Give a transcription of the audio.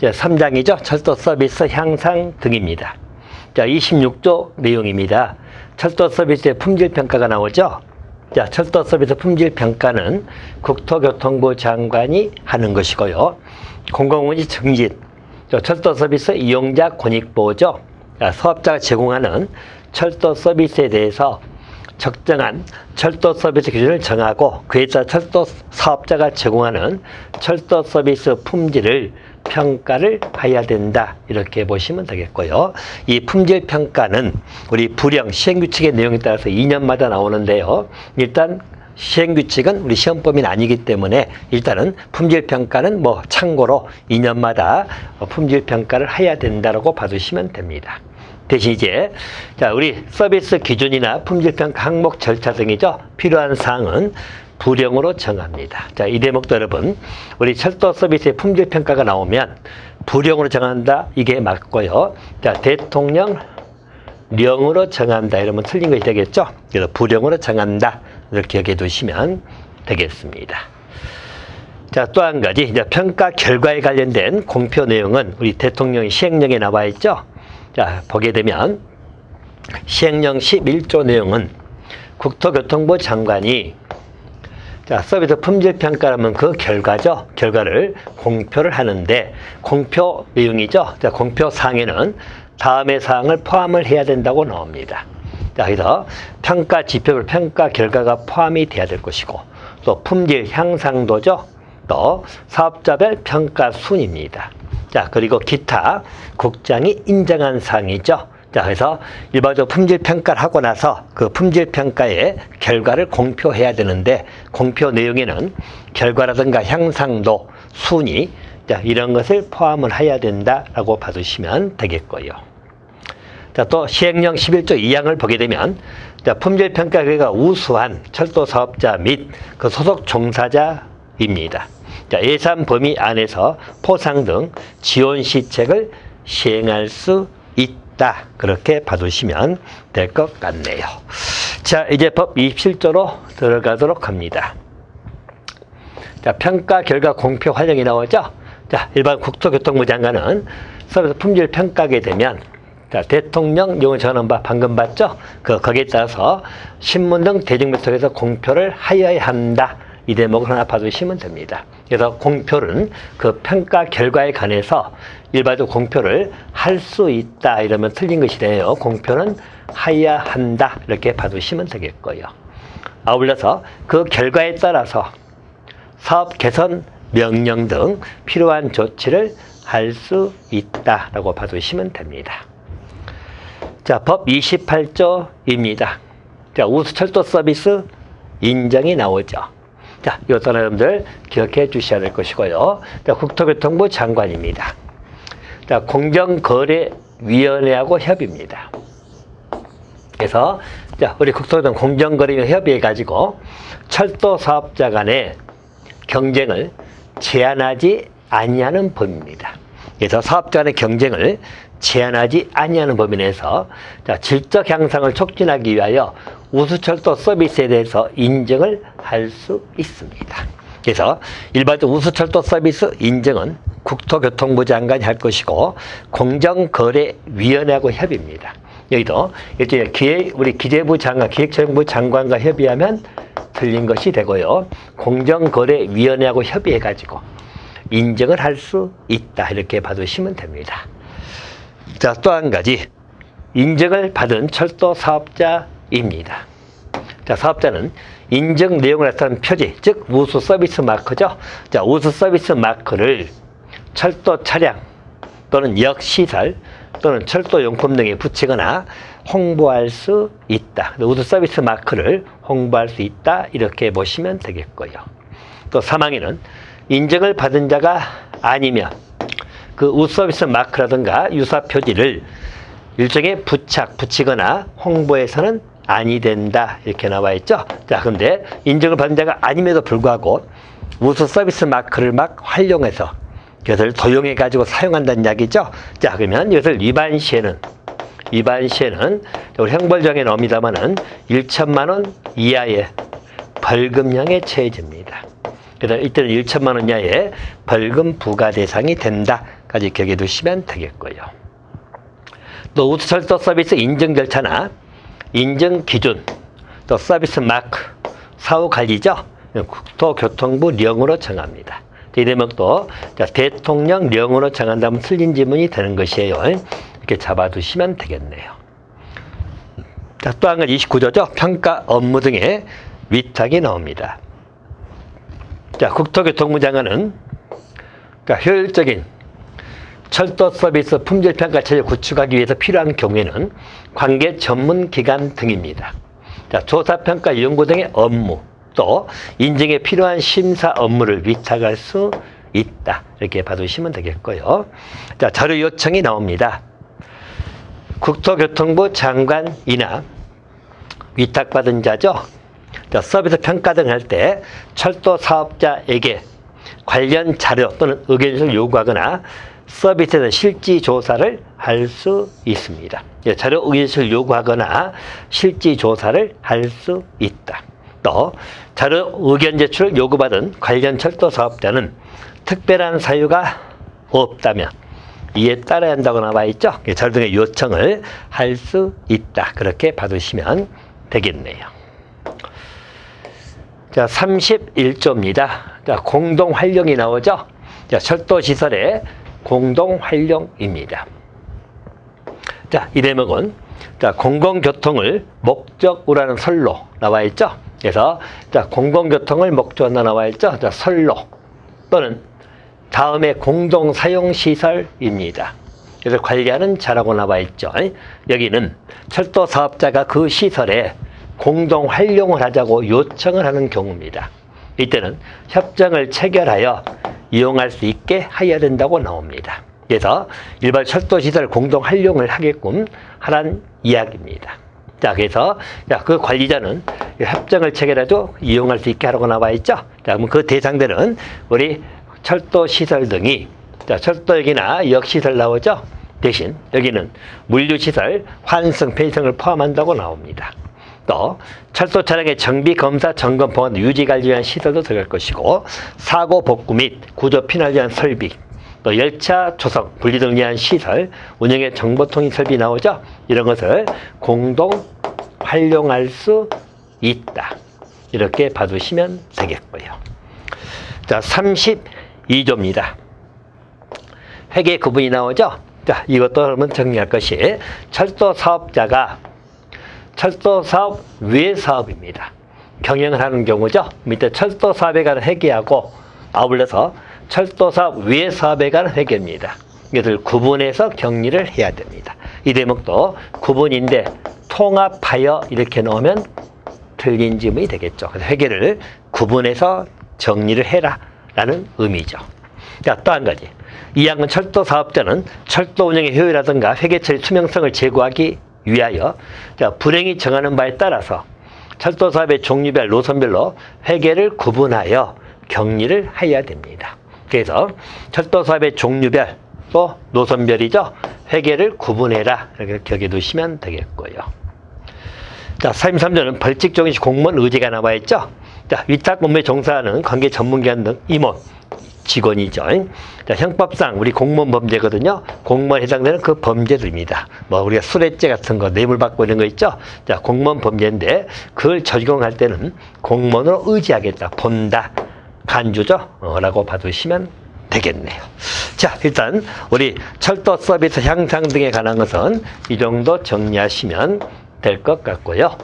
이제 3장이죠. 철도 서비스 향상 등입니다. 자, 26조 내용입니다. 철도 서비스의 품질 평가가 나오죠. 자, 철도 서비스 품질 평가는 국토교통부 장관이 하는 것이고요. 공공운이 증진, 저 철도 서비스 이용자 권익 보호죠. 자, 사업자가 제공하는 철도 서비스에 대해서 적정한 철도 서비스 기준을 정하고 그에 따라 철도 사업자가 제공하는 철도 서비스 품질을 평가를 해야 된다 이렇게 보시면 되겠고요. 이 품질 평가는 우리 불영 시행규칙의 내용에 따라서 2년마다 나오는데요. 일단 시행규칙은 우리 시험범위는 아니기 때문에 일단은 품질 평가는 뭐 참고로 2년마다 품질 평가를 해야 된다라고 봐주시면 됩니다. 대신 이제 자 우리 서비스 기준이나 품질 평가 항목 절차 등이죠 필요한 사항은 불령으로 정합니다. 자 이 대목도 여러분 우리 철도 서비스의 품질 평가가 나오면 불령으로 정한다 이게 맞고요. 자 대통령 령으로 정한다 이러면 틀린 것이 되겠죠. 그래서 불령으로 정한다 이렇게 기억해 두시면 되겠습니다. 자, 또 한 가지, 이제 평가 결과에 관련된 공표 내용은 우리 대통령 시행령에 나와 있죠. 자, 보게 되면 시행령 11조 내용은 국토교통부 장관이 자, 서비스 품질 평가라면 그 결과죠. 결과를 공표를 하는데 공표 내용이죠. 자, 공표 사항에는 다음의 사항을 포함을 해야 된다고 나옵니다. 자, 그래서 평가 지표별 평가 결과가 포함이 돼야 될 것이고 또 품질 향상도죠. 또 사업자별 평가 순입니다. 자, 그리고 기타 국장이 인정한 사항이죠. 자, 그래서 일반적으로 품질 평가를 하고 나서 그 품질 평가의 결과를 공표해야 되는데 공표 내용에는 결과라든가 향상도, 순위 자, 이런 것을 포함을 해야 된다라고 봐주시면 되겠고요. 자, 또 시행령 11조 2항을 보게 되면 자, 품질 평가 결과가 우수한 철도 사업자 및 그 소속 종사자입니다. 자, 예산 범위 안에서 포상 등 지원 시책을 시행할 수 있다. 그렇게 봐두시면 될 것 같네요. 자, 이제 법 27조로 들어가도록 합니다. 자, 평가 결과 공표 활용이 나오죠? 자, 일반 국토교통부 장관은 서비스 품질 평가하게 되면 자, 대통령 용어 전원 바 방금 봤죠? 그 거기에 따라서 신문 등 대중매체에서 공표를 하여야 한다. 이 대목을 하나 봐주시면 됩니다. 그래서 공표는 그 평가 결과에 관해서 일반적 공표를 할 수 있다 이러면 틀린 것이래요. 공표는 해야 한다 이렇게 봐주시면 되겠고요. 아울러서 그 결과에 따라서 사업 개선 명령 등 필요한 조치를 할 수 있다라고 봐주시면 됩니다. 자, 법 28조입니다. 자, 우수철도 서비스 인정이 나오죠. 자, 이것도 여러분들 기억해 주셔야 될 것이고요. 자, 국토교통부 장관입니다. 자, 공정거래위원회하고 협의입니다. 그래서 자, 우리 국토교통 공정거래위원회 협의해 가지고 철도 사업자 간의 경쟁을 제한하지 아니하는 법입니다. 그래서 사업자 간의 경쟁을 제한하지 아니하는 법에 내에서 자, 질적 향상을 촉진하기 위하여 우수철도 서비스에 대해서 인정을 할 수 있습니다. 그래서 일반적 우수철도 서비스 인정은 국토교통부 장관이 할 것이고 공정거래위원회하고 협의입니다. 여기도 이렇게 기획 우리 기재부 장관, 기획재정부 장관과 협의하면 틀린 것이 되고요. 공정거래위원회하고 협의해 가지고 인정을 할 수 있다 이렇게 봐두시면 됩니다. 자, 또 한 가지. 인정을 받은 철도 사업자 입니다. 자, 사업자는 인정 내용을 나타낸 표지, 즉 우수 서비스 마크죠. 자, 우수 서비스 마크를 철도 차량 또는 역 시설 또는 철도 용품 등에 붙이거나 홍보할 수 있다. 우수 서비스 마크를 홍보할 수 있다. 이렇게 보시면 되겠고요. 또 사망에는 인정을 받은 자가 아니면 그 우서비스 마크라든가 유사 표지를 일종의 부착, 붙이거나 홍보해서는 아니 된다. 이렇게 나와 있죠. 자, 근데 인정을 받은 자가 아님에도 불구하고 우수 서비스 마크를 막 활용해서 이것을 도용해 가지고 사용한다는 이야기죠. 자, 그러면 이것을 위반 시에는 위반 시에는 우리 형벌정에 나옵니다만은 1천만 원 이하의 벌금형에 처해집니다. 그래서 이때는 1천만 원 이하의 벌금 부과 대상이 된다. 있다까지 기억해 두시면 되겠고요. 또 우수철도 서비스 인증 절차나 인증 기준, 또 서비스 마크, 사후 관리죠. 국토교통부 령으로 정합니다. 이 대목도 자, 대통령령으로 정한다면 틀린 지문이 되는 것이에요. 이렇게 잡아두시면 되겠네요. 자, 또 한 가지 29조죠. 평가 업무 등의 위탁이 나옵니다. 자, 국토교통부 장관은 그러니까 효율적인 철도 서비스 품질 평가 체제 구축하기 위해서 필요한 경우에는 관계 전문 기관 등입니다. 자, 조사 평가 연구 등의 업무 또 인증에 필요한 심사 업무를 위탁할 수 있다. 이렇게 봐두시면 되겠고요. 자, 자료 요청이 나옵니다. 국토교통부 장관이나 위탁받은 자죠. 자, 서비스 평가 등 할 때 철도 사업자에게 관련 자료 또는 의견을 요구하거나 서비스에 대한 실지 조사를 할 수 있습니다. 예, 자료 의견을 요구하거나 실지 조사를 할 수 있다. 또 자료 의견 제출을 요구받은 관련 철도 사업자는 특별한 사유가 없다면 이에 따라야 한다고 나와 있죠. 예, 자료 등의 요청을 할 수 있다. 그렇게 받으시면 되겠네요. 자, 31조입니다. 자, 공동 활용이 나오죠. 자, 철도 시설의 공동 활용입니다. 자, 이 대목은 자, 공공교통을 목적으로 하는 설로 나와 있죠. 그래서 자, 공공교통을 목적으로 나와 있죠. 자, 설로 또는 다음에 공동 사용 시설입니다. 그래서 관리하는 자라고 나와 있죠. 여기는 철도 사업자가 그 시설에 공동 활용을 하자고 요청을 하는 경우입니다. 이때는 협정을 체결하여 이용할 수 있게 해야 된다고 나옵니다. 그래서 일반 철도 시설 공동 활용을 하게끔 하란 이야기입니다. 자, 그래서 자, 그 관리자는 협정을 체결해도 이용할 수 있게 하라고 나와 있죠. 자, 그럼 그 대상들은 우리 철도 시설 등이 자, 철도역이나 역시설 나오죠. 대신 여기는 물류시설, 환승, 폐승을 포함한다고 나옵니다. 또 철도 차량의 정비, 검사, 점검, 보안, 유지 관리 위한 시설도 들어갈 것이고 사고 복구 및 구조 피날 위한 설비, 또 열차 조성, 분리 등을 위한 시설, 운영의 정보통신 설비 나오죠. 이런 것을 공동 활용할 수 있다. 이렇게 봐두시면 되겠고요. 자, 32조입니다. 회계 구분이 나오죠. 자, 이것도 그러면 정리할 것이 철도 사업자가 철도 사업 외 사업입니다. 경영을 하는 경우죠. 밑에 철도 사업에 관한 회계하고 아울러서 철도 사업 외 사업에 관한 회계입니다. 이것을 구분해서 격리를 해야 됩니다. 이 대목도 구분인데 통합하여 이렇게 넣으면 틀린 지문이 되겠죠. 그래서 회계를 구분해서 정리를 해라 라는 의미죠. 자, 또한 가지. 이 양은 철도 사업자는 철도 운영의 효율이라든가 회계 처리 투명성을 제고하기 위하여 자, 불행이 정하는 바에 따라서 철도 사업의 종류별 노선별로 회계를 구분하여 격리를 해야 됩니다. 그래서 철도 사업의 종류별 또 노선별이죠. 회계를 구분해라. 이렇게 기억해 두시면 되겠고요. 자, 33조는 벌칙 정시 공무원 의제가 나와 있죠. 자, 위탁 업무에 종사하는 관계 전문기관 등 임원, 직원이죠. 자, 형법상 우리 공무원 범죄거든요. 공무원 해당되는 그 범죄들입니다. 뭐 우리가 수뢰죄 같은 거, 뇌물 받고 이런 거 있죠. 자, 공무원 범죄인데 그걸 적용할 때는 공무원으로 의지하겠다, 본다, 간주죠. 어, 라고 봐두시면 되겠네요. 자, 일단 우리 철도 서비스 향상 등에 관한 것은 이 정도 정리하시면 될 것 같고요.